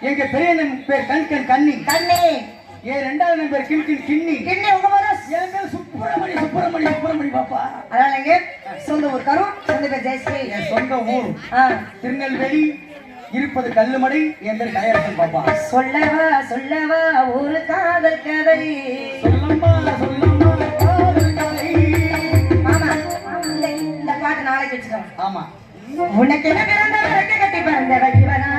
எங்க பெரிய பேர் கண் கண் கண்ணி. கண்ணே. என் ரெண்டாவது நம்பர் கிண் கிண் கிண்ணி. கிண்ணி உங்க பேரு? என் பேர் சுப்பிரமணி சுப்பிரமணி சுப்பிரமணி பாப்பா. அதனாலங்க சொந்த ஊர் கரூர் சொந்த பேர் ஜெயஸ்ரீ. என் சொந்த ஊர். திருநெல்வேலி இருப்பது கல்லுமடை என் பேர் கலையரசன் பாப்பா. சொல்லவா சொல்லவா ஒரு காதல் கதை. சொல்லம்மா சொல்லம்மா காதல் கதை. மாமா இந்த பாட்டு நாளைக்கு வச்சுக்கோங்க ஆமா. உனக்கு என்ன பிறந்த கட்டி பிறந்த இவனா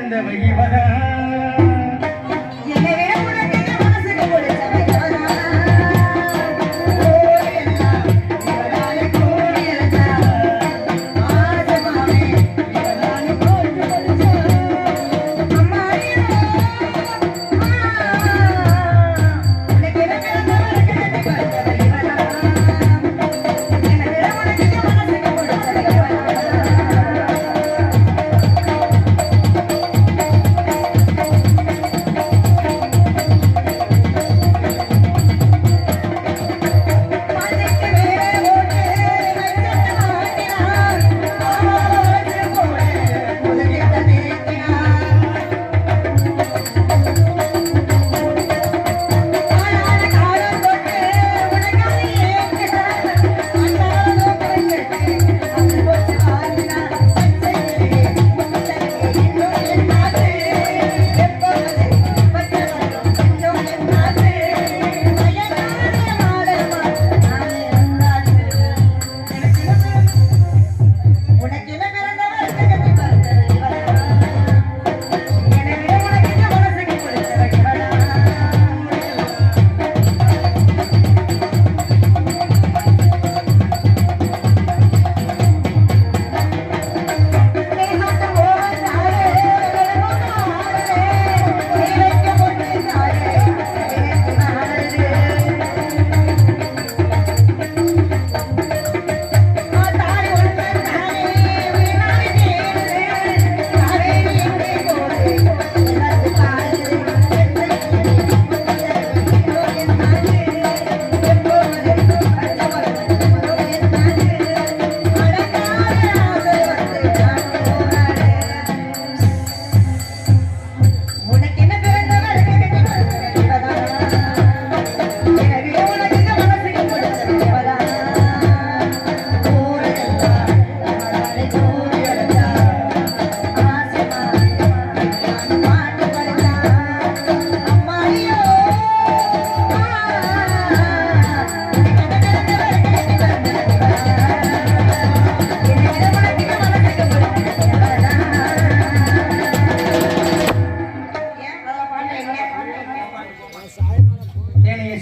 கட்டி பிறந்தவ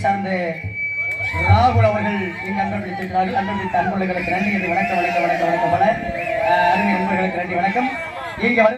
சார்ந்த ராகுல் அவர்கள் இங்கு அன்பு பிடித்திருக்கிறார்கள் அன்பு பிடித்த அன்புகளுக்கு நன்றி என்று வணக்கம் வணக்கம் வணக்கம் வணக்கம் பல அஹ், அருமை நண்பர்களுக்கு நன்றி வணக்கம். இங்கே